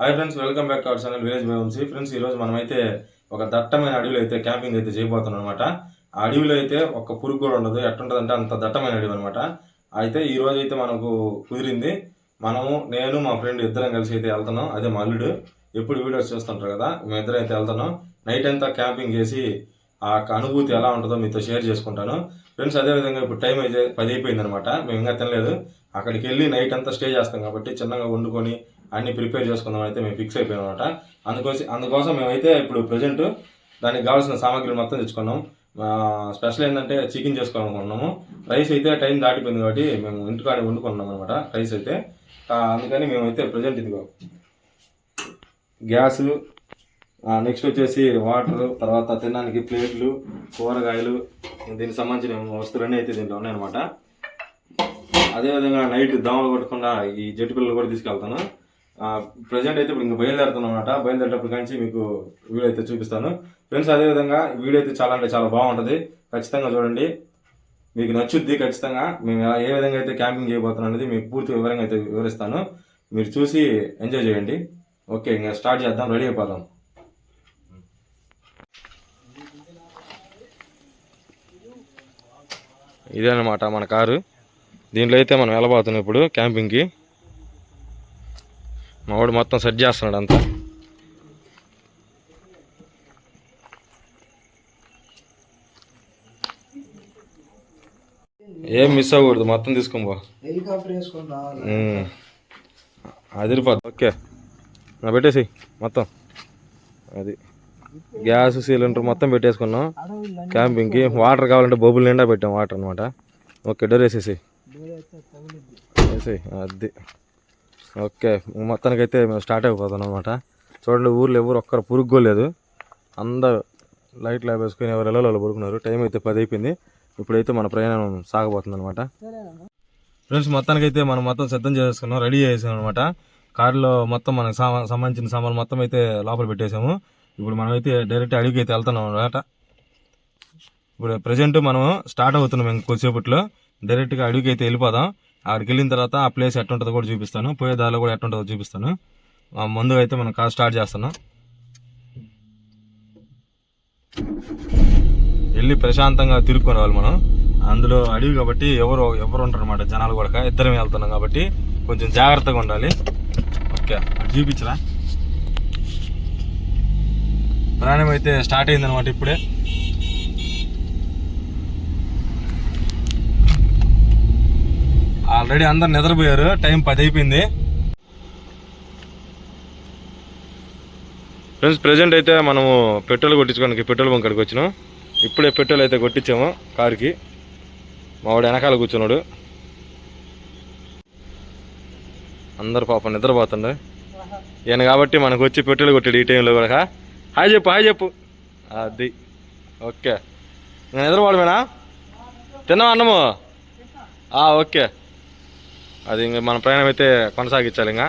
Hi friends welcome back our channel village బైవంశీ friends ఈ రోజు మనమైతే ఒక దట్టమైన అడవిలో అయితే క్యాంపింగ్ అయితే చేయబోతున్నాం అనమాట ఆ అడవిలో అయితే ఒక పురుగు కూడా ఉండదు. ఎట్టుంటది అంటే అంత దట్టమైన అడవి అనమాట అయితే ఈ రోజు అయితే మనకు కుదిరింది. మనము నేను మా ఫ్రెండ్ ఇద్దరం కలిసి అయితే వెళ్తున్నాం. అదే మా అల్లుడు. ఎప్పుడు వీడియోస్ చూస్తుంటారు కదా మేమిద్దరం అయితే వెళ్తున్నాం. నైట్ అంతా క్యాంపింగ్ చేసి ఆ యొక్క అనుభూతి ఎలా ఉంటుందో మీతో షేర్ చేసుకుంటాను. ఫ్రెండ్స్ అదేవిధంగా ఇప్పుడు టైం అయితే పది అయిపోయింది అనమాట మేము ఇంకా తినలేదు. అక్కడికి వెళ్ళి నైట్ అంతా స్టే చేస్తాం కాబట్టి చిన్నగా వండుకొని అన్ని ప్రిపేర్ చేసుకుందాం అయితే మేము ఫిక్స్ అయిపోయాం అనమాట అందుకోసం అందుకోసం మేమైతే ఇప్పుడు ప్రజెంట్ దానికి కావాల్సిన సామాగ్రి మొత్తం తెచ్చుకున్నాం. స్పెషల్ ఏంటంటే చికెన్ చేసుకోవాలనుకుంటున్నాము. రైస్ అయితే టైం దాటిపోయింది కాబట్టి మేము ఇంటికాడ వండుకున్నాం అనమాట రైస్ అయితే. అందుకని మేమైతే ప్రజెంట్ ఇదిగో గ్యాసు నెక్స్ట్ వచ్చేసి వాటర్ తర్వాత తినడానికి ప్లేట్లు కూరగాయలు దీనికి సంబంధించిన వస్తువులన్నీ అయితే దీంట్లో ఉన్నాయన్నమాట. అదేవిధంగా నైట్ దోమలు కొట్టకుండా ఈ జట్టు పిల్లలు కూడా తీసుకెళ్తాను. ప్రజెంట్ అయితే ఇప్పుడు ఇంకా బయలుదేరుతున్నాం అనమాట బయలుదేరేటప్పుడు కానీ మీకు వీడియో అయితే చూపిస్తాను. ఫ్రెండ్స్ అదేవిధంగా వీడియో అయితే చాలా అంటే చాలా బాగుంటుంది. ఖచ్చితంగా చూడండి. మీకు నచ్చుద్ది ఖచ్చితంగా. మేము ఏ విధంగా అయితే క్యాంపింగ్ చేయబోతున్నాం అనేది మీకు పూర్తి వివరంగా అయితే వివరిస్తాను. మీరు చూసి ఎంజాయ్ చేయండి. ఓకే ఇంకా స్టార్ట్ చేద్దాం. రెడీ అయిపోదాం. ఇదేనమాట మన కారు. దీంట్లో అయితే మనం వెళ్ళబోతున్నాం ఇప్పుడు క్యాంపింగ్కి. మా వాడు మొత్తం సెట్ చేస్తున్నాడు అంతా. ఏం మిస్ అవ్వకూడదు మొత్తం ఉమ్. అదిరిపోద్ది. ఓకే. నా పెట్టేసి మొత్తం. అది. గ్యాస్ సిలిండర్ మొత్తం పెట్టేసుకున్నాం. క్యాంపింగ్కి వాటర్ కావాలంటే బొబ్బులు నిండా పెట్టాం వాటర్ అనమాట ఓకే డోర్ వేసేసి అయితే తగిలిద్ది. వేసి అది. ఓకే మొత్తానికైతే మేము స్టార్ట్ అయిపోతాం అనమాట చూడండి ఊర్లో ఎవరు ఒక్కరు పురుగ్గోలేదు. అందరు లైట్లు వేసుకొని ఎవరు ఎలా పడుకున్నారు. టైం అయితే పది అయిపోయింది. ఇప్పుడైతే మన ప్రయాణం సాగబోతుంది అనమాట ఫ్రెండ్స్ మొత్తానికైతే మనం మొత్తం సిద్ధం చేసుకున్నాం రెడీ చేసాం అనమాట కారులో మొత్తం మనకు సామా సంబంధించిన సామాన్లు మొత్తం అయితే లోపల పెట్టేసాము ఇప్పుడు మనమైతే డైరెక్ట్ అడిగి అయితే వెళ్తున్నాం అనమాట ఇప్పుడు ప్రజెంట్ మనం స్టార్ట్ అవుతున్నాం ఇంకొద్దిసేపట్లో డైరెక్ట్గా అడవికి అయితే వెళ్ళిపోదాం. అక్కడికి వెళ్ళిన తర్వాత ఆ ప్లేస్ ఎట్టుంటుందో కూడా చూపిస్తాను. పోయే దారిలో కూడా ఎట్టుంటుందో చూపిస్తాను. ముందుగా అయితే మనం కార్ స్టార్ట్ చేస్తున్నాం. వెళ్ళి ప్రశాంతంగా తిరుక్కొని రావాలి మనం. అందులో అడవి కాబట్టి ఎవరు ఎవరు ఉంటారు అనమాట జనాలు కూడా ఇద్దరం వెళ్తున్నాం కాబట్టి కొంచెం జాగ్రత్తగా ఉండాలి. ఓకే అటు చూపించరా? ప్రయాణం అయితే స్టార్ట్ అయిందనమాట ఇప్పుడే. ఆల్రెడీ అందరు నిద్రపోయారు. టైం పది అయిపోయింది ఫ్రెండ్స్ ప్రజెంట్ అయితే మనము పెట్రోల్ కొట్టించుకోడానికి పెట్రోల్ బంక్ కాడికి వచ్చినాం. ఇప్పుడే పెట్రోల్ అయితే కొట్టించాము కారుకి. మావాడు వెనకాల కూర్చున్నాడు. అందరు పాపం నిద్రపోతుండే. ఈయన కాబట్టి మనకు వచ్చి పెట్రోల్ కొట్టాడు ఈ టైంలో కూడా. హాయ్ చెప్పు హాయ్ చెప్పు. అది. ఓకే. నేను నిద్రపోవడమేనా? తిన్నావా అన్నము? ఓకే. అది ఇంకా మన ప్రయాణం అయితే కొనసాగించాలి ఇంకా.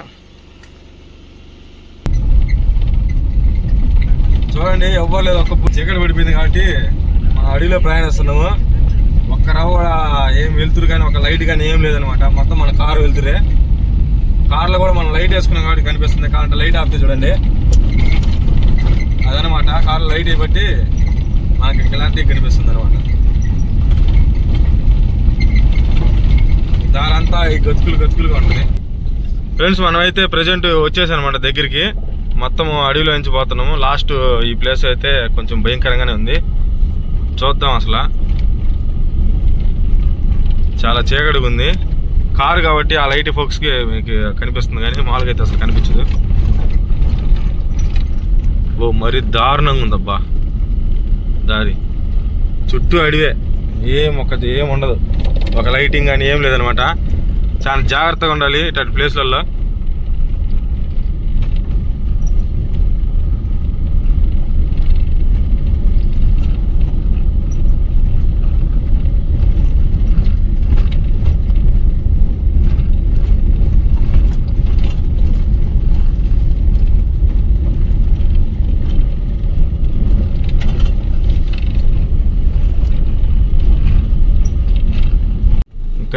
చూడండి ఎవ్వరు లేదు ఒక్క చీకటి పడిపోయింది కాబట్టి మనం అడవిలో ప్రయాణిస్తున్నాము. ఒక్క కూడా ఏం వెళ్తురు కానీ ఒక లైట్ కానీ ఏం లేదనమాట. మొత్తం మన కారు వెళ్తురే కార్లో కూడా మనం లైట్ వేసుకున్నాం కాబట్టి కనిపిస్తుంది. కాబట్టి లైట్ ఆపితే చూడండి. అదనమాట కారు లైట్ అయిపట్టి మనకి ఇలాంటివి కనిపిస్తుంది అనమాట దారంతా ఈ గతుకులు గతుకులుగా ఉంటుంది ఫ్రెండ్స్ మనమైతే ప్రజెంట్ వచ్చేసానమాట దగ్గరికి. మొత్తం అడవిలో నుంచి పోతున్నాము. లాస్ట్ ఈ ప్లేస్ అయితే కొంచెం భయంకరంగానే ఉంది. చూద్దాం అసలు. చాలా చీకటిగా ఉంది. కారు కాబట్టి ఆ లైట్ ఫోక్స్కి మీకు కనిపిస్తుంది కానీ మామూలుగా అయితే అసలు కనిపించదు. ఓ మరీ దారుణంగా ఉందబ్బా. దారి. చుట్టూ అడివే. ఏం ఒక్కది ఏముండదు ఒక లైటింగ్ కానీ ఏం లేదనమాట. చాలా జాగ్రత్తగా ఉండాలి ఇట్లాంటి ప్లేస్లలో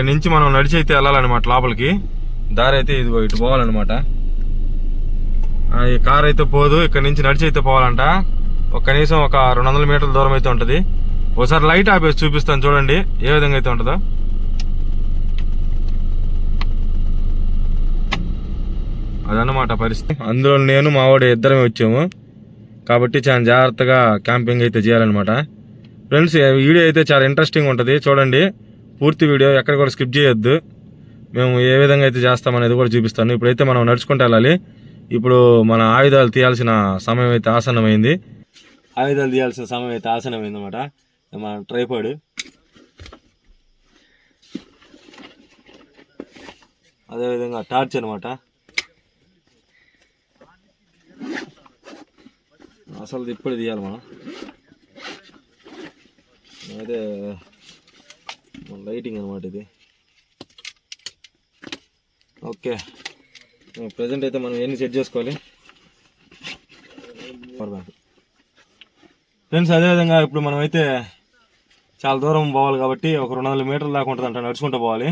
ఇక్కడ నుంచి మనం నడిచి అయితే వెళ్ళాలన్నమాట లోపలికి. దారి అయితే ఇది ఇటు పోవాలన్నమాట. ఈ కార్ అయితే పోదు ఇక్కడ నుంచి నడిచి అయితే పోవాలంట. ఒక కనీసం ఒక రెండు వందల మీటర్ల దూరం అయితే ఉంటుంది. ఒకసారి లైట్ ఆపేసి చూపిస్తాను చూడండి ఏ విధంగా అయితే ఉంటుందో. అదన్నమాట పరిస్థితి. అందులో నేను మావాడు ఇద్దరమే వచ్చాము. కాబట్టి చాలా జాగ్రత్తగా క్యాంపింగ్ అయితే చేయాలన్నమాట. ఫ్రెండ్స్ వీడియో అయితే చాలా ఇంట్రెస్టింగ్ ఉంటుంది. చూడండి. పూర్తి వీడియో ఎక్కడ కూడా స్కిప్ చేయొద్దు. మేము ఏ విధంగా అయితే చేస్తామనేది కూడా చూపిస్తాను. ఇప్పుడైతే మనం నడుచుకుంటూ వెళ్ళాలి. ఇప్పుడు మన ఆయుధాలు తీయాల్సిన సమయం అయితే ఆసన్నమైంది. ఆయుధాలు తీయాల్సిన సమయం అయితే ఆసన్నమైంది అనమాట మన ట్రైపాడ్ అదేవిధంగా టార్చ్ అనమాట అసలు ఇప్పుడు తీయాలి మనం. మన లైటింగ్ అనమాట ఇది ఓకే ప్రజెంట్ అయితే మనం ఎన్ని సెట్ చేసుకోవాలి? పవర్ బ్యాంక్ ఫ్రెండ్స్ అదేవిధంగా ఇప్పుడు మనం అయితే చాలా దూరం పోవాలి కాబట్టి ఒక రెండు వందల మీటర్ల దాకా ఉంటుంది అంట నడుచుకుంటూ పోవాలి.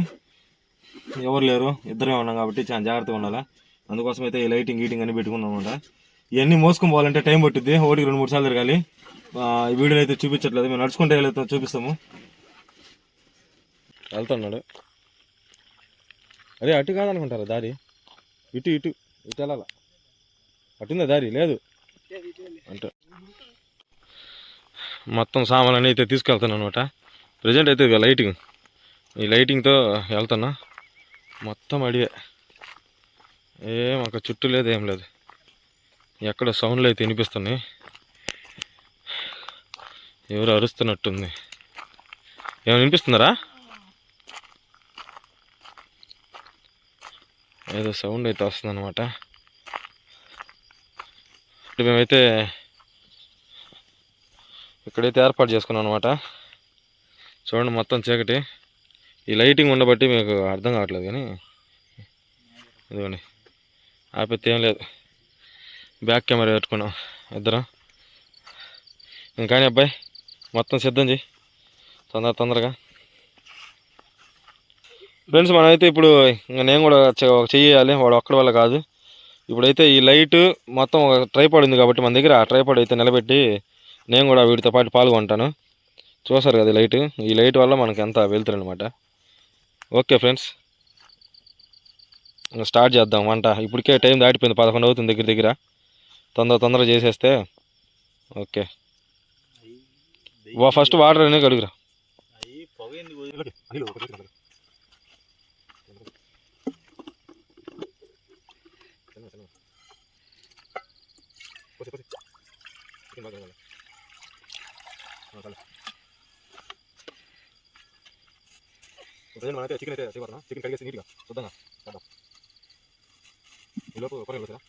ఎవరు లేరు ఇద్దరే ఉన్నాం కాబట్టి చాలా జాగ్రత్తగా ఉండాలి. అందుకోసం అయితే ఈ లైటింగ్ గీటింగ్ అన్ని పెట్టుకున్నాం అనమాట ఇవన్నీ మోసుకొని పోవాలంటే టైం పట్టుద్ది. ఒకటికి రెండు మూడు సార్లు తిరగాలి. ఈ వీడియోలో అయితే చూపించట్లేదు. మేము నడుచుకుంటే వెళ్ళి చూపిస్తాము. వెళ్తున్నాడు. అదే అటు కాదనుకుంటారా దారి? ఇటు ఇటు ఇటు వెళ్ళాల? అటుందా దారి? లేదు. అంటే. మొత్తం సామాన్లు అయితే తీసుకెళ్తాను అనమాట ప్రజెంట్ అయితే లైటింగ్. ఈ లైటింగ్తో వెళ్తున్నా. మొత్తం అడిగే ఏం ఒక చుట్టూ లేదు ఏం లేదు. ఎక్కడ సౌండ్లు అయితే వినిపిస్తున్నాయి. ఎవరు అరుస్తున్నట్టుంది. ఏమైనా వినిపిస్తున్నారా ఏదో సౌండ్ అయితే వస్తుంది అనమాట ఇప్పుడు మేమైతే ఇక్కడైతే ఏర్పాటు చేసుకున్నాం అనమాట చూడండి మొత్తం చీకటి. ఈ లైటింగ్ ఉండబట్టి మీకు అర్థం కావట్లేదు కానీ ఇదిగోండి. ఆపత్తి ఏం లేదు. బ్యాక్ కెమెరా పెట్టుకున్నాం ఇద్దరం. ఇంకా అబ్బాయి మొత్తం సిద్ధం చేయి తొందర తొందరగా. ఫ్రెండ్స్ మనమైతే ఇప్పుడు ఇంకా నేను కూడా చెయ్యాలి. వాడు ఒక్కడి వల్ల కాదు. ఇప్పుడైతే ఈ లైట్ మొత్తం ఒక ట్రైపాడ్ ఉంది కాబట్టి మన దగ్గర ఆ ట్రైపాడ్ అయితే నిలబెట్టి నేను కూడా వీటితో పాటు పాల్గొంటాను. చూసారు కదా లైట్? ఈ లైట్ వల్ల మనకి ఎంత వెళ్తుంది అనమాట ఓకే ఫ్రెండ్స్. ఇంకా స్టార్ట్ చేద్దాం. వంట ఇప్పటికే టైం దాటిపోయింది. పదకొండు అవుతుంది దగ్గర దగ్గర. తొందర తొందర చేసేస్తే ఓకే. వా ఫస్ట్ వాటర్ అనేది కడుగురా. చికెన్ అయితే చేయబోతున్నా చికెన్ కడిగేసి నీట్గా శుద్ధంగా చేద్దాం ఈలోపు కూరగాయలు వచ్చారా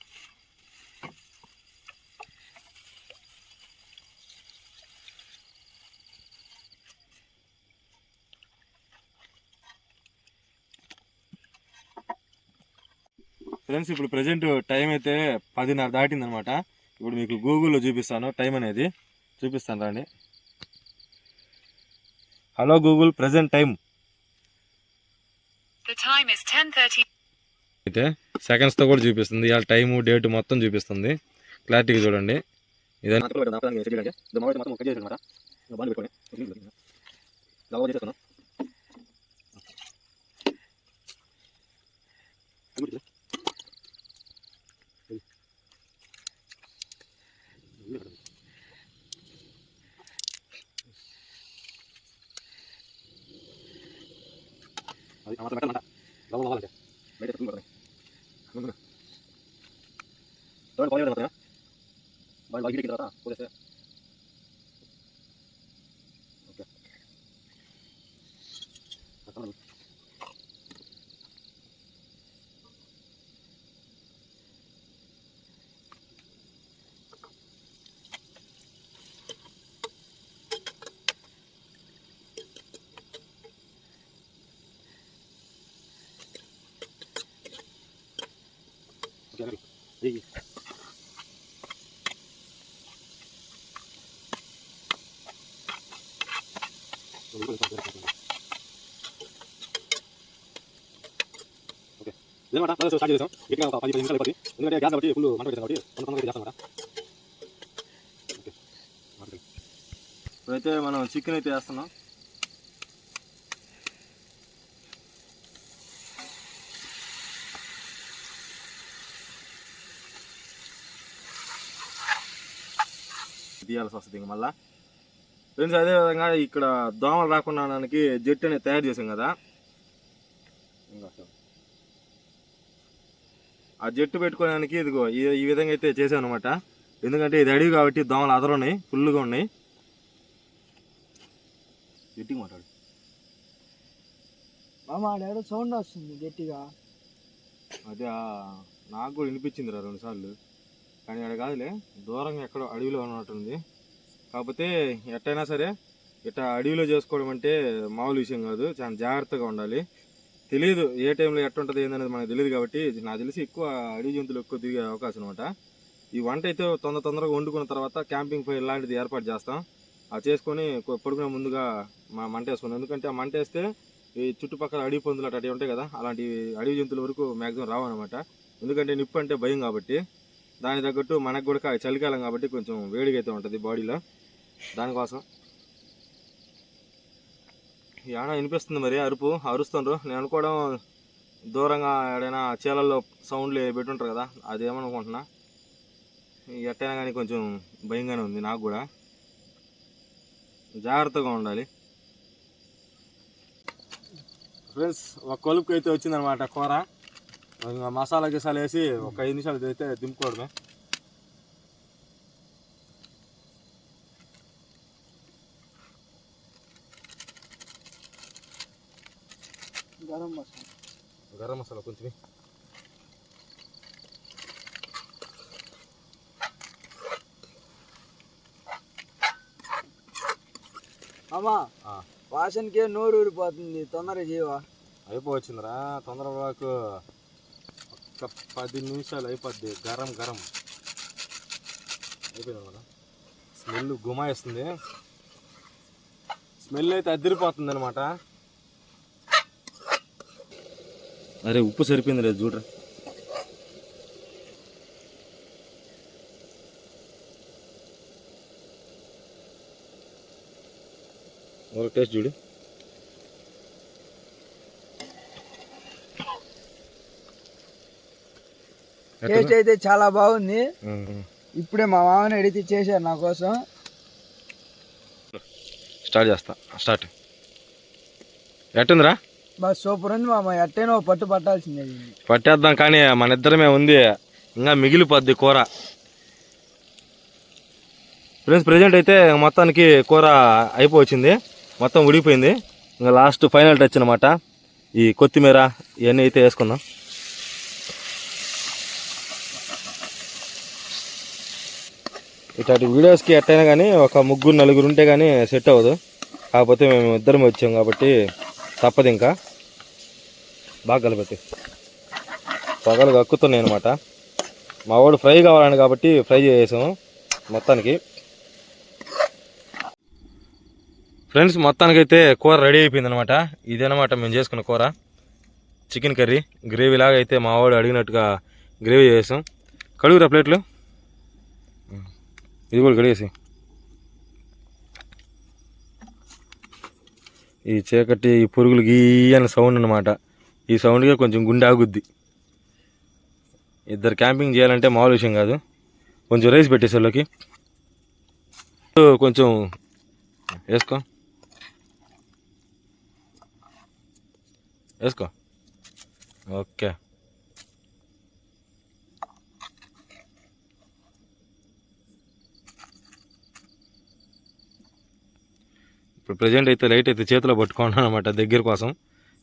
ఫ్రెండ్స్ ఇప్పుడు ప్రజెంట్ టైం అయితే పదిన్నర దాటిందనమాట ఇప్పుడు మీకు గూగుల్లో చూపిస్తాను టైం అనేది. చూపిస్తాను రండి. Hello Google present time The time is 10:30. అయితే సెకండ్స్తో కూడా చూపిస్తుంది. ఇవాళ టైము డేట్ మొత్తం చూపిస్తుంది. క్లారిటీగా చూడండి. ఇదే అది మాట మాట మాట లోపల లోపలంటే బయట తప్పుకుపోతాయి తోడు పోయే తర్వాత వాళ్ళు బయటికి తర్వాత పోతే ఇదన్నమాట స్టార్ట్ చేసాం గట్టిగా ఒక పది పది నిమిషాలు అయిపోతుంది ఎందుకంటే గ్యాస్ కాబట్టి ఫుల్ మంట పెట్టాం కాబట్టి తొందర తొందరగా చేస్తాం ఓకే. ఇప్పుడైతే మనం చికెన్ అయితే వేస్తున్నాం. తీయాల్సి వస్తుంది ఇంక మళ్ళా. ఫ్రెండ్స్ అదేవిధంగా ఇక్కడ దోమలు రాకుండా జెట్ అనేది తయారు చేసాం కదా. ఇంకా ఆ జట్టు పెట్టుకోవడానికి ఇదిగో ఈ ఈ విధంగా అయితే చేసాం అనమాట ఎందుకంటే ఇది అడివి కాబట్టి దోమలు అదరు ఉన్నాయి ఫుల్గా ఉన్నాయి. గట్టిగా మాట్లాడు. సౌండ్ వస్తుంది గట్టిగా. అదే నాకు కూడా వినిపించింది రా రెండు సార్లు. కానీ అక్కడ కాదులే దూరంగా ఎక్కడో అడవిలో ఉన్నట్టుంది కాకపోతే ఎట్టయినా సరే ఇట్లా అడవిలో చేసుకోవడం అంటే మామూలు విషయం కాదు చాలా జాగ్రత్తగా ఉండాలి. తెలియదు ఏ టైంలో ఎట్టుంటుంది ఏందనేది మనకు తెలియదు కాబట్టి నాకు తెలిసి ఎక్కువ అడవి జంతువులు ఎక్కువ తిరిగే అవకాశం అనమాట ఈ వంట అయితే తొందర తొందరగా వండుకున్న తర్వాత క్యాంపింగ్ ఫైర్ లాంటిది ఏర్పాటు చేస్తాం. అది చేసుకొని పడుకునే ముందుగా మా మంట వేసుకున్నాం ఎందుకంటే ఆ మంట వేస్తే ఈ చుట్టుపక్కల అడవి పందులు అటు ఉంటాయి కదా అలాంటి అడవి జంతువుల వరకు మ్యాక్సిమం రావన్నమాట ఎందుకంటే నిప్పు అంటే భయం కాబట్టి దాని తగ్గట్టు మనకు కూడా చలికాలం కాబట్టి కొంచెం వేడిగా అయితే ఉంటుంది బాడీలో. దానికోసం. యాడ వినిపిస్తుంది మరి అరుపు అరుస్తుండ్రు. నేను అనుకోవడం దూరంగా ఎక్కడైనా చీలల్లో సౌండ్లు పెట్టుంటారు కదా అదేమనుకుంటున్నా. ఎట్టైనా కానీ కొంచెం భయంగానే ఉంది నాకు కూడా. జాగ్రత్తగా ఉండాలి. ఫ్రెండ్స్ ఒక కొలుపుకి అయితే వచ్చిందనమాట కూర మసాలా గిసాలు వేసి ఒక ఐదు నిమిషాలు అయితే దింపుకోవడమే గరం మసాలా గరం మసాలా కొంచెం మామ వాసనకే నోరు ఊరిపోతుంది తొందరగా చేయవా? అయిపోవచ్చిందిరా తొందరగా ఒక పది నిమిషాలు అయిపోద్ది గరం గరం. అయిపోయింది అనమాట స్మెల్ గుమాయిస్తుంది. స్మెల్ అయితే అదిరిపోతుంది అనమాట అరే ఉప్పు సరిపోయింది లేదు చూడరా. ఒక టేస్ట్ చూడు. టేస్ట్ అయితే చాలా బాగుంది. ఇప్పుడే మా మామని అడిగితే చేశారు నా కోసం. స్టార్ట్ చేస్తా. స్టార్ట్. ఎట్టుందిరా? మా సూపర్ ఉంది మామ. ఎట్టైనా పట్టు పట్టాల్సిందే పట్టేద్దాం కానీ మన ఇద్దరమే ఉంది. ఇంకా మిగిలిపోద్ది కూర. ఫ్రెండ్స్ ప్రజెంట్ అయితే మొత్తానికి కూర అయిపోవచ్చింది. మొత్తం ఉడిపోయింది ఇంకా లాస్ట్ ఫైనల్ టచ్ అనమాట ఈ కొత్తిమీర ఇవన్నీ అయితే వేసుకుందాం. ఇట్లాంటి వీడియోస్కి ఎట్టయినా కానీ ఒక ముగ్గురు నలుగురు ఉంటే కానీ సెట్ అవ్వదు. కాకపోతే మేము ఇద్దరం వచ్చాం కాబట్టి తప్పదు ఇంకా. బాగా కలిపెట్టి. పొగలు కక్కుతున్నాయి అనమాట మా వాడు ఫ్రై కావాలని కాబట్టి ఫ్రై చేసాము మొత్తానికి. ఫ్రెండ్స్ మొత్తానికైతే కూర రెడీ అయిపోయింది అనమాట ఇదనమాట మేము చేసుకున్న కూర. చికెన్ కర్రీ గ్రేవీ లాగా అయితే మా వాడు అడిగినట్టుగా గ్రేవీ చేసాం. కడుగురా ప్లేట్లు? ఇది కూడా కడిగేసి ఈ చీకటి ఈ పురుగులు గీయని సౌండ్ అనమాట ఈ సౌండ్గా కొంచెం గుండె ఆగుద్ది ఇద్దరు క్యాంపింగ్ చేయాలంటే మామూలు విషయం కాదు. కొంచెం రైస్ పెట్టేసోళ్ళకి కొంచెం వేసుకో. వేసుకో. ఓకే. ఇప్పుడు ప్రజెంట్ అయితే లైట్ అయితే చేతిలో పట్టుకున్నాను అనమాట దగ్గర కోసం.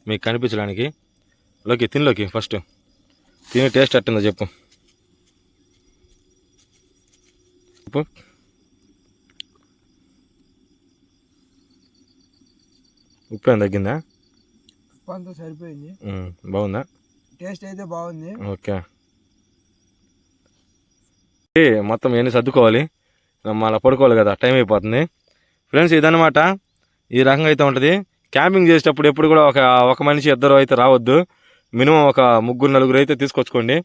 మీకు కనిపించడానికి. లోకి తినలోకి ఫస్ట్ తిని టేస్ట్ అట్టుందో చెప్పు. చెప్పు. ఉప్పు ఏం తగ్గిందా? ఉప్పు అంతా సరిపోయింది. బాగుందా? టేస్ట్ అయితే బాగుంది. ఓకే. మొత్తం ఇవన్నీ సర్దుకోవాలి. మళ్ళీ పడుకోవాలి కదా టైం అయిపోతుంది. ఫ్రెండ్స్ ఇదన్నమాట. ఈ రకంగా అయితే ఉంటుంది. క్యాంపింగ్ చేసేటప్పుడు ఎప్పుడు కూడా ఒక ఒక మనిషి ఇద్దరు అయితే రావద్దు. మినిమం ఒక ముగ్గురు నలుగురు అయితే తీసుకొచ్చుకోండి.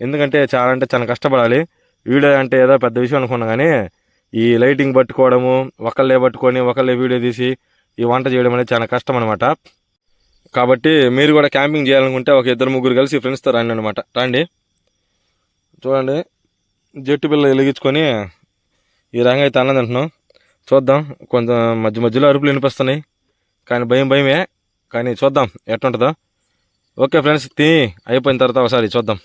ఎందుకంటే చాలా అంటే చాలా కష్టపడాలి. వీడియో అంటే ఏదో పెద్ద విషయం అనుకున్నా కానీ ఈ లైటింగ్ పట్టుకోవడము ఒకళ్ళే పట్టుకొని ఒకళ్ళే వీడియో తీసి ఈ వంట చేయడం అనేది చాలా కష్టం అనమాట కాబట్టి మీరు కూడా క్యాంపింగ్ చేయాలనుకుంటే ఒక ఇద్దరు ముగ్గురు కలిసి ఫ్రెండ్స్తో రండి అనమాట రండి. చూడండి. జట్టు పిల్ల వెలిగించుకొని ఈ రంగు అయితే అన్నది అంటున్నాం చూద్దాం. కొంచెం మధ్య మధ్యలో అరుపులు వినిపిస్తున్నాయి. కానీ భయం భయమే. కానీ చూద్దాం. ఎట్టుంటుందో. ఓకే ఫ్రెండ్స్ తిని అయిపోయిన తర్వాత ఒకసారి చూద్దాం.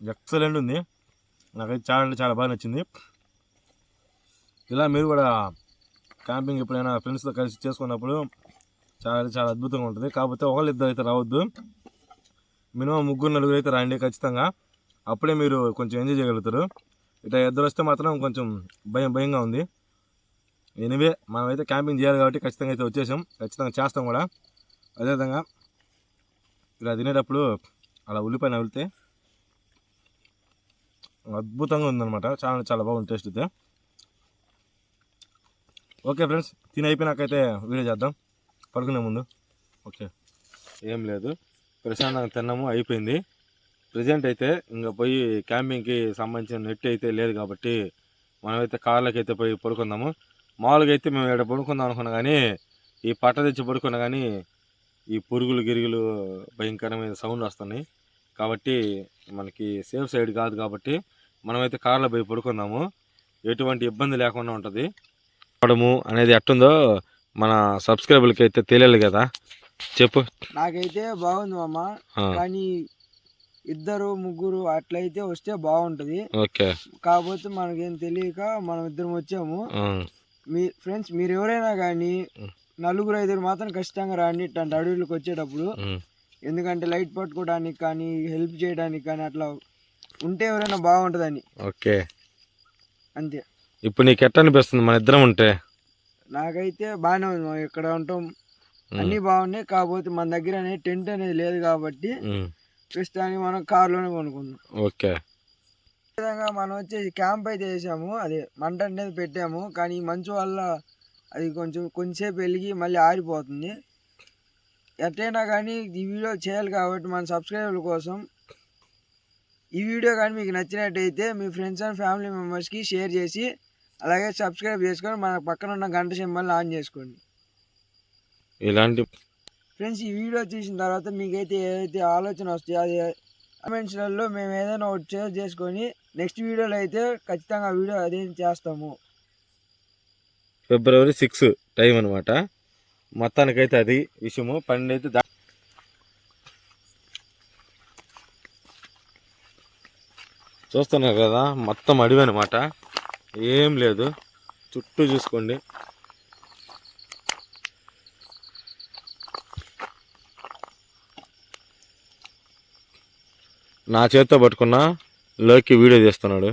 ఎక్సలెంట్ ఉంది. నాకైతే చాలా అంటే చాలా బాగా నచ్చింది. ఇలా మీరు కూడా క్యాంపింగ్ ఎప్పుడైనా ఫ్రెండ్స్తో కలిసి చేసుకున్నప్పుడు చాలా చాలా అద్భుతంగా ఉంటుంది. కాకపోతే ఒకళ్ళు ఇద్దరు అయితే రావద్దు. మినిమం ముగ్గురు నలుగురు అయితే రండి ఖచ్చితంగా. అప్పుడే మీరు కొంచెం ఎంజాయ్ చేయగలుగుతారు. ఇట్లా ఇద్దరు వస్తే మాత్రం కొంచెం భయం భయంగా ఉంది. ఎనివే మనమైతే క్యాంపింగ్ చేయాలి కాబట్టి ఖచ్చితంగా అయితే వచ్చేసాం. ఖచ్చితంగా చేస్తాం కూడా. అదేవిధంగా ఇలా తినేటప్పుడు అలా ఉల్లిపాయ నవ్వులితే అద్భుతంగా ఉందన్నమాట. చాలా చాలా బాగుంది టేస్ట్ అయితే. ఓకే ఫ్రెండ్స్ తిని అయిపోయినాకైతే వీడియో చేద్దాం. పడుకునే ముందు. ఓకే. ఏం లేదు. ప్రశాంతంగా తిన్నాము అయిపోయింది. ప్రజెంట్ అయితే ఇంకా పోయి క్యాంపింగ్కి సంబంధించిన నెట్ అయితే లేదు కాబట్టి మనమైతే కార్లకి అయితే పోయి పడుకుందాము. మామూలుగా అయితే మేము ఇక్కడ పడుకుందాం అనుకున్నా కానీ ఈ పట్ట తెచ్చి పడుకున్నా కానీ ఈ పురుగులు గిరుగులు భయంకరమైన సౌండ్ వస్తున్నాయి. కాబట్టి మనకి సేఫ్ సైడ్ కాదు కాబట్టి మనమైతే కార్లో పోయి పడుకుందాము. ఎటువంటి ఇబ్బంది లేకుండా ఉంటుంది. పడము అనేది ఎట్టుందో మన సబ్స్క్రైబర్లకి అయితే తెలియాలి కదా. చెప్పు. నాకైతే బాగుంది మామ. కానీ ఇద్దరు ముగ్గురు అట్లయితే వస్తే బాగుంటది. ఓకే. కాకపోతే మనకేం తెలియక మనం ఇద్దరం వచ్చాము. మీ ఫ్రెండ్స్ మీరు ఎవరైనా కానీ. నలుగురు ఐదుగురు మాత్రం ఖచ్చితంగా రండి ఇట్లాంటి అడవులకు వచ్చేటప్పుడు. ఎందుకంటే లైట్ పట్టుకోవడానికి కానీ హెల్ప్ చేయడానికి కానీ అట్లా ఉంటే ఎవరైనా బాగుంటుందని. ఓకే. అంతే. ఇప్పుడు నీకు ఎట్లా అనిపిస్తుంది? మన ఇద్దరం ఉంటే? నాకైతే బాగానే ఉంది. ఇక్కడ ఉంటాం? అన్నీ బాగున్నాయి. కాకపోతే మన దగ్గర అనేది టెంట్ అనేది లేదు కాబట్టి ఉమ్, ప్రస్తుతానికి మనం కార్లోనే కొనుక్కుందాం. ఓకే. విధంగా మనం వచ్చేసి క్యాంప్ అయితే వేసాము అదే మంట అనేది పెట్టాము. కానీ ఈ మంచు వల్ల అది కొంచెం కొంచెంసేపు వెలిగి మళ్ళీ ఆరిపోతుంది. ఎట్లయినా కానీ ఈ వీడియో చేయాలి కాబట్టి మన సబ్స్క్రైబర్ల కోసం ఈ వీడియో కానీ మీకు నచ్చినట్టయితే మీ ఫ్రెండ్స్ అండ్ ఫ్యామిలీ మెంబర్స్కి షేర్ చేసి అలాగే సబ్స్క్రైబ్ చేసుకొని మన పక్కన ఉన్న గంట సింబల్ని ఆన్ చేసుకోండి. ఇలాంటి ఫ్రెండ్స్ ఈ వీడియో చూసిన తర్వాత మీకైతే ఏదైతే ఆలోచన వస్తాయో అది కామెంట్స్లలో మేము ఏదైనా ఒకటి షేర్ చేసుకొని నెక్స్ట్ వీడియోలో అయితే ఖచ్చితంగా వీడియో అదే చేస్తాము. ఫిబ్రవరి సిక్స్ టైం అనమాట మొత్తానికైతే అది విషయము. పన్నెండు అయితే దా చూస్తున్నారు కదా మొత్తం అడవి అనమాట ఏం లేదు. చుట్టూ చూసుకోండి. నా చేత్తో పట్టుకున్న లోకి వీడియో తీస్తున్నాడు.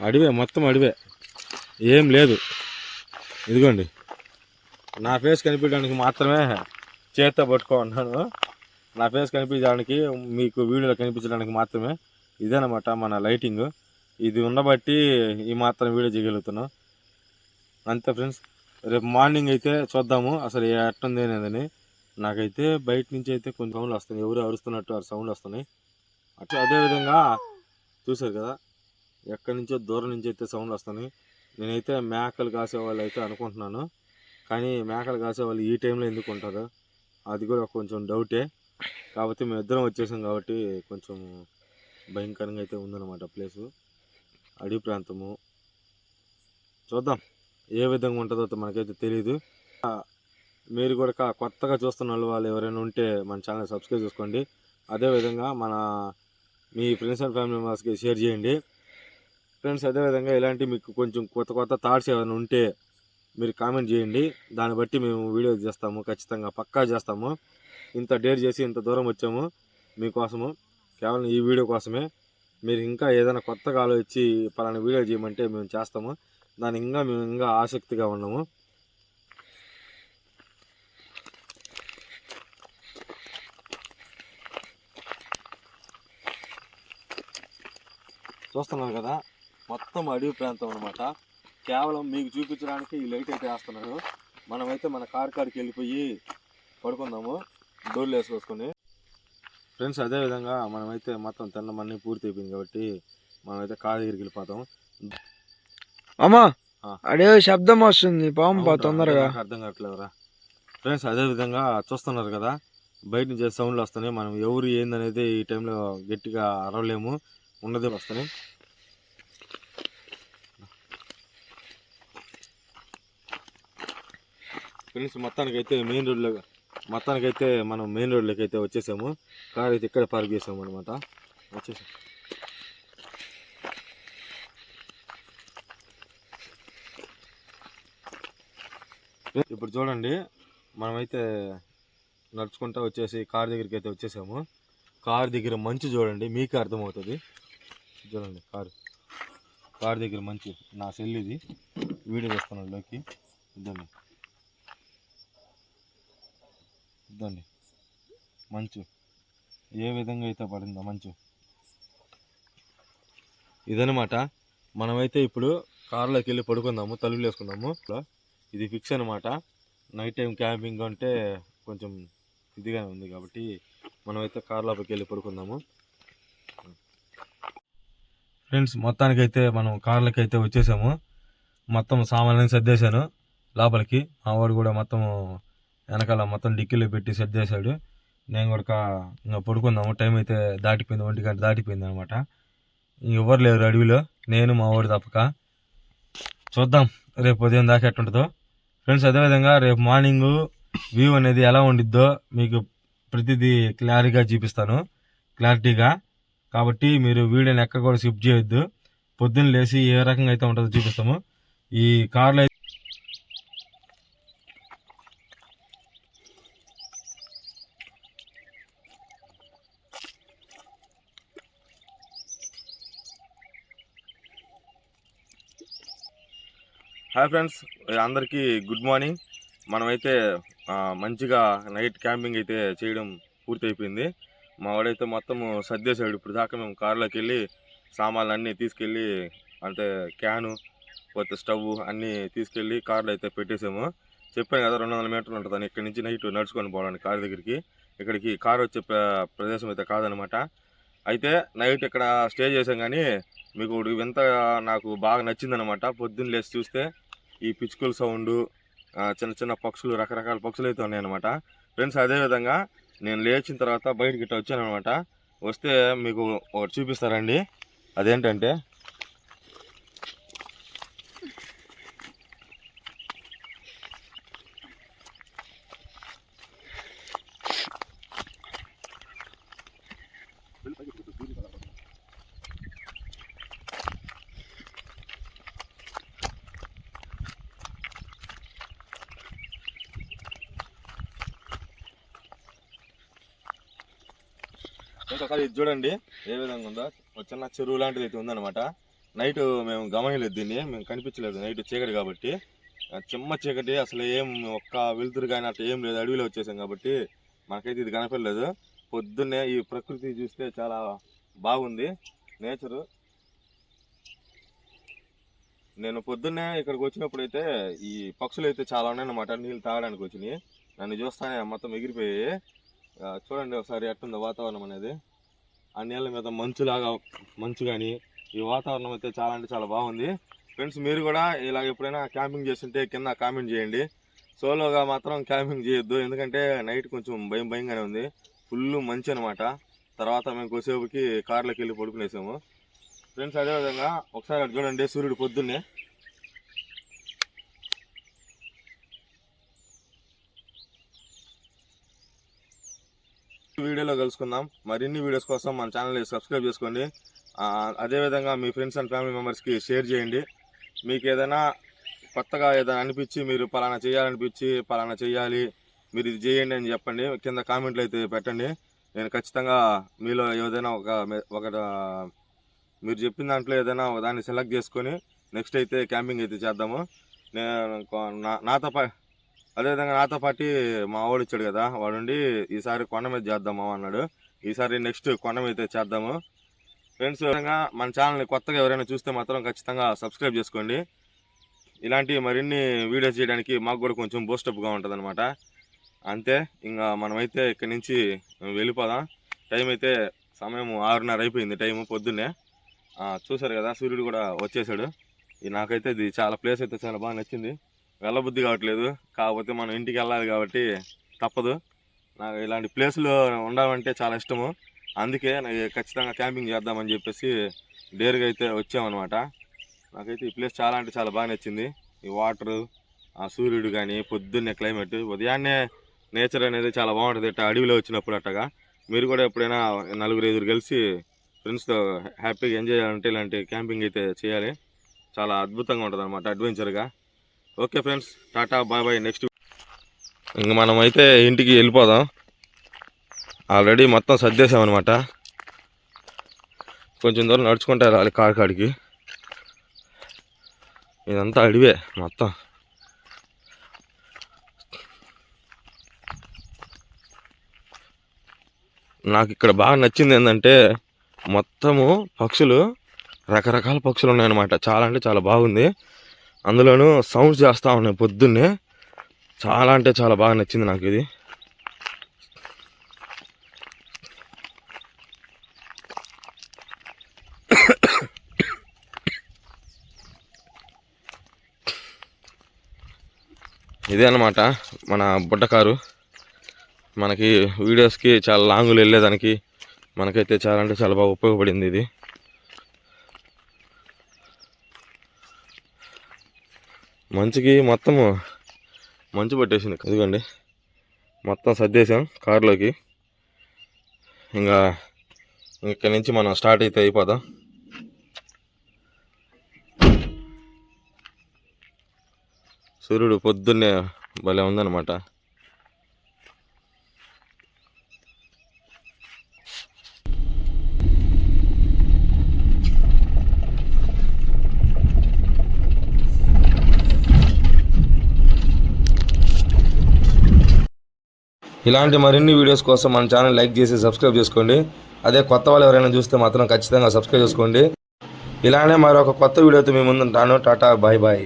అడివే మొత్తం అడివే. ఏం లేదు. ఇదిగోండి. నా ఫేస్ కనిపించడానికి మాత్రమే చేత్తో పట్టుకోమన్నాను నా ఫేస్ కనిపించడానికి మీకు వీడియోలో కనిపించడానికి మాత్రమే ఇదేనమాట మన లైటింగ్. ఇది ఉండబట్టి ఈ మాత్రం వీడియో చేయగలుగుతున్నాం. అంతే ఫ్రెండ్స్. రేపు మార్నింగ్ అయితే చూద్దాము. అసలు ఎట్టుంది అనేదని. నాకైతే బయట నుంచి అయితే కొన్ని సౌండ్లు వస్తున్నాయి. ఎవరు అరుస్తున్నట్టు ఆ సౌండ్ వస్తున్నాయి. అట్లా అదేవిధంగా చూసారు కదా. ఎక్కడి నుంచో దూరం నుంచి అయితే సౌండ్ వస్తున్నాయి. నేనైతే మేకలు కాసే వాళ్ళు అయితే అనుకుంటున్నాను. కానీ మేకలు కాసే వాళ్ళు ఈ టైంలో ఎందుకు ఉంటారు? అది కూడా కొంచెం డౌటే. కాకపోతే మేము ఇద్దరం వచ్చేసాం కాబట్టి కొంచెం భయంకరంగా అయితే ఉందన్నమాట ప్లేసు. అడవి ప్రాంతము. చూద్దాం. ఏ విధంగా ఉంటుందో మనకైతే తెలియదు మీరు కూడా కా- కొత్తగా చూస్తున్న వాళ్ళు వాళ్ళు ఎవరైనా ఉంటే మన ఛానల్ సబ్స్క్రైబ్ చేసుకోండి. అదేవిధంగా మన మీ ఫ్రెండ్స్ అండ్ ఫ్యామిలీ మెంబర్స్కి షేర్ చేయండి. ఫ్రెండ్స్ అదేవిధంగా ఇలాంటి మీకు కొంచెం కొత్త కొత్త థాట్స్ ఏమైనా ఉంటే మీరు కామెంట్ చేయండి. దాన్ని బట్టి మేము వీడియో చేస్తాము. ఖచ్చితంగా పక్కా చేస్తాము. ఇంత డేర్ చేసి ఇంత దూరం వచ్చాము మీకోసము. కేవలం ఈ వీడియో కోసమే. మీరు ఇంకా ఏదైనా కొత్తగా ఆలోచించి పలానా వీడియో చేయమంటే మేము చేస్తాము. దాని ఇంకా మేము ఇంకా ఆసక్తిగా ఉన్నాము. చూస్తున్నారు కదా మొత్తం అడవి ప్రాంతం అనమాట కేవలం మీకు చూపించడానికి ఈ లైట్ అయితే వేస్తున్నాను మనమైతే మన కార్ కాడికి వెళ్ళిపోయి పడుకుందాము. డోర్లు వేసుకొసుకొని ఫ్రెండ్స్ అదే విధంగా మనమైతే మొత్తం తిన్నమన్నీ పూర్తి అయిపోయింది కాబట్టి మనమైతే కార్ దగ్గరికి వెళ్ళిపోతాం. అమ్మా. అడే శబ్దం వస్తుంది. అవునురా, తొందరగా. అర్థం కావట్లేదురా. ఫ్రెండ్స్ అదే విధంగా చూస్తున్నారు కదా బయట నుంచి సౌండ్లు వస్తున్నాయి. మనం ఎవరు ఏందనేది ఈ టైంలో గట్టిగా అరవలేము. ఉన్నదే వస్తున్నాయి. ఫ్రెండ్స్ మొత్తానికి అయితే మెయిన్ రోడ్లో మొత్తానికి అయితే మనం మెయిన్ రోడ్లోకి అయితే వచ్చేసాము. కార్ అయితే ఇక్కడ పార్క్ చేసాము అనమాట వచ్చేసాం. ఇప్పుడు చూడండి మనమైతే నడుచుకుంటూ వచ్చేసి కార్ దగ్గరికి అయితే వచ్చేసాము. కార్ దగ్గర మంచు చూడండి మీకు అర్థమవుతుంది. చూడండి కారు. కార్ దగ్గర మంచి నా సెల్ ఇది. వీడియో చేస్తున్నాను లోకి. ఇద్దండి. ఇద్దండి. మంచు. ఏ విధంగా అయితే పడిందో మంచు. ఇదనమాట మనమైతే ఇప్పుడు కారులోకి వెళ్ళి పడుకుందాము తలుపులు వేసుకుందాము. ఇది ఫిక్స్ అనమాట నైట్ టైం క్యాంపింగ్ అంటే కొంచెం ఇదిగా ఉంది కాబట్టి మనమైతే కార్ లోపలికి వెళ్ళి పడుకుందాము. ఫ్రెండ్స్ మొత్తానికైతే మనం కార్లకి అయితే వచ్చేసాము. మొత్తం సామాన్లు సర్దేశాను లోపలికి మా వాడు కూడా మొత్తం వెనకాల మొత్తం డిక్కీలో పెట్టి సర్దేశాడు నేను కూడా ఇంకా పడుకుందాము. టైం అయితే దాటిపోయింది. ఒంటి గంట దాటిపోయింది అనమాట ఎవరు లేరు అడవిలో. నేను మా వాడు తప్పక. చూద్దాం. రేపు ఉదయం దాకా ఎట్టుంటుందో. ఫ్రెండ్స్ అదేవిధంగా రేపు మార్నింగ్ వ్యూ అనేది ఎలా ఉండిద్దో మీకు ప్రతిదీ క్లారిటీగా చూపిస్తాను. క్లారిటీగా. కాబట్టి మీరు వీడియోని ఎక్కడ కూడా స్కిప్ చేయొద్దు. పొద్దున్న లేచి ఏ రకంగా అయితే ఉంటుందో చూపిస్తాము. ఈ కార్లో హాయ్ ఫ్రెండ్స్ అందరికీ గుడ్ మార్నింగ్. మనమైతే మంచిగా నైట్ క్యాంపింగ్ అయితే చేయడం పూర్తి అయిపోయింది మా వాడైతే మొత్తం సర్దేశాడు. ఇప్పుడు దాకా మేము కార్లోకి వెళ్ళి సామాన్లు అన్నీ తీసుకెళ్ళి అంటే క్యాను కొత్త స్టవ్ అన్నీ తీసుకెళ్ళి కార్లో అయితే పెట్టేసాము చెప్పాను కదా రెండు వందల మీటర్లు ఉంటుంది ఇక్కడి నుంచి నైట్ నడుచుకొని పోవడానికి కార్ దగ్గరికి. ఇక్కడికి కారు వచ్చే ప్ర- ప్రదేశం అయితే కాదనమాట. అయితే నైట్ ఇక్కడ స్టే చేసాం కానీ మీకు ఒకటి వింత నాకు బాగా నచ్చిందనమాట పొద్దున్న లేచి చూస్తే ఈ పిచ్చుకల సౌండ్ చిన్న చిన్న పక్షులు రకరకాల పక్షులు అయితే ఉన్నాయన్నమాట. ఫ్రెండ్స్ అదేవిధంగా నేను లేచిన తర్వాత బయటకి ఇట్లా వచ్చాను అనమాట వస్తే మీకు ఒకటి చూపిస్తారండి అదేంటంటే ఒకసారి ఇది చూడండి. ఏ విధంగా ఉందో. ఒక చిన్న చెరువు లాంటిది అయితే ఉందన్నమాట. నైట్ మేము గమనించలేదు దీన్ని. మేము కనిపించలేదు. నైట్ చీకటి కాబట్టి. చిమ్మ చీకటి అసలు ఏం ఒక్క వెలుతురు కానీ అట్లా ఏం లేదు. అడవిలో వచ్చేసాం కాబట్టి మనకైతే ఇది కనపడలేదు. పొద్దున్నే ఈ ప్రకృతి చూస్తే చాలా బాగుంది. నేచరు నేను పొద్దున్నే ఇక్కడికి వచ్చినప్పుడు అయితే ఈ పక్షులు అయితే చాలా ఉన్నాయన్నమాట. నీళ్ళు తాగడానికి వచ్చినాయి. నన్ను చూస్తానే మొత్తం ఎగిరిపోయాయి. చూడండి ఒకసారి ఎట్టుందో వాతావరణం అనేది. ఆ నీళ్ళ మీద మంచులాగా మంచు కానీ ఈ వాతావరణం అయితే చాలా అంటే చాలా బాగుంది. ఫ్రెండ్స్ మీరు కూడా ఇలా ఎప్పుడైనా క్యాంపింగ్ చేస్తుంటే కింద కామెంట్ చేయండి. సోలోగా మాత్రం క్యాంపింగ్ చేయొద్దు. ఎందుకంటే నైట్ కొంచెం భయం భయంగానే ఉంది. ఫుల్ మంచి అనమాట తర్వాత మేము కొద్దిసేపుకి కార్లోకి వెళ్ళి పడుకునేసాము. ఫ్రెండ్స్ అదేవిధంగా ఒకసారి అటు చూడండి సూర్యుడు పొద్దున్నే. వీడియోలో కలుసుకుందాం. మరిన్ని వీడియోస్ కోసం మన ఛానల్ని సబ్స్క్రైబ్ చేసుకోండి. అదేవిధంగా మీ ఫ్రెండ్స్ అండ్ ఫ్యామిలీ మెంబర్స్కి షేర్ చేయండి. మీకు ఏదైనా కొత్తగా ఏదైనా అనిపించి మీరు పలానా చేయాలనిపించి పలానా చేయాలి మీరు ఇది చేయండి అని చెప్పండి. కింద కామెంట్లు అయితే పెట్టండి. నేను ఖచ్చితంగా మీలో ఏదైనా ఒక ఒక మీరు చెప్పిన దాంట్లో ఏదైనా దాన్ని సెలెక్ట్ చేసుకొని నెక్స్ట్ అయితే క్యాంపింగ్ అయితే చేద్దాము. నేను నా- నాతో పా అదేవిధంగా నాతో పాటు మా వాడు ఇచ్చాడు కదా వాడుండి ఈసారి కొండ మీద చేద్దామా అన్నాడు. ఈసారి నెక్స్ట్ కొండ మీద చేద్దాము. ఫ్రెండ్స్ విధంగా మన ఛానల్ని కొత్తగా ఎవరైనా చూస్తే మాత్రం ఖచ్చితంగా సబ్స్క్రైబ్ చేసుకోండి. ఇలాంటి మరిన్ని వీడియోస్ చేయడానికి మాకు కూడా కొంచెం బూస్టప్గా ఉంటుంది అనమాట అంతే ఇంకా మనమైతే ఇక్కడి నుంచి వెళ్ళిపోదాం. టైం అయితే సమయం ఆరున్నర అయిపోయింది టైం పొద్దున్నే. చూశారు చూసారు కదా సూర్యుడు కూడా వచ్చేసాడు. నాకైతే ఇది చాలా ప్లేస్ అయితే చాలా బాగా నచ్చింది. వెళ్ళబుద్ధి కావట్లేదు. కాకపోతే మనం ఇంటికి వెళ్ళాలి కాబట్టి తప్పదు. నాకు ఇలాంటి ప్లేస్లో ఉండాలంటే చాలా ఇష్టము. అందుకే నాకు ఖచ్చితంగా క్యాంపింగ్ చేద్దామని చెప్పేసి డేరుగా అయితే వచ్చామన్నమాట. నాకైతే ఈ ప్లేస్ చాలా అంటే చాలా బాగా నచ్చింది. ఈ వాటరు ఆ సూర్యుడు కానీ పొద్దున్నే క్లైమేట్ ఉదయాన్నే నేచర్ అనేది చాలా బాగుంటుంది. ఇట్లా అడవిలో వచ్చినప్పుడు అట్టగా. మీరు కూడా ఎప్పుడైనా నలుగురు ఐదుగురు కలిసి ఫ్రెండ్స్తో హ్యాపీగా ఎంజాయ్ చేయాలంటే ఇలాంటి క్యాంపింగ్ అయితే చేయాలి. చాలా అద్భుతంగా ఉంటుంది అనమాట అడ్వెంచర్గా. Okay friends tata bye bye next. ఇంక మనం అయితే ఇంటికి వెళ్ళిపోదాం. ఆల్రెడీ మొత్తం సర్దేశాం అనమాట కొంచెం దూరం నడుచుకుంటా వెళ్ళాలి కారు కాడికి. ఇదంతా అడివే మొత్తం. నాకు ఇక్కడ బాగా నచ్చింది ఏంటంటే మొత్తము పక్షులు రకరకాల పక్షులు ఉన్నాయన్నమాట. చాలా అంటే చాలా బాగుంది. అందులోనూ సౌండ్స్ చేస్తూ ఉన్నాయి పొద్దున్నే. చాలా అంటే చాలా బాగా నచ్చింది నాకు ఇది. ఇదే అన్నమాట మన బుట్టకారు మనకి వీడియోస్కి చాలా లాంగులు వెళ్ళేదానికి మనకైతే చాలా అంటే చాలా బాగా ఉపయోగపడింది ఇది. మంచుకి మొత్తము మంచు పట్టేసింది. ఇదిగోండి మొత్తం సర్దేశాం కారులోకి. ఇంకా ఇక్కడి నుంచి మనం స్టార్ట్ అయితే అయిపోదాం. సూర్యుడు పొద్దున్నే భలే ఉందన్నమాట. ఇలాంటి మరిన్ని వీడియోస్ కోసం మన ఛానల్ లైక్ చేసి సబ్స్క్రైబ్ చేసుకోండి. అదే కొత్త వాళ్ళు ఎవరైనా చూస్తే మాత్రం ఖచ్చితంగా సబ్స్క్రైబ్ చేసుకోండి. ఇలానే మరొక కొత్త వీడియోతో మీ ముందు ఉంటాను టాటా బాయ్ బాయ్.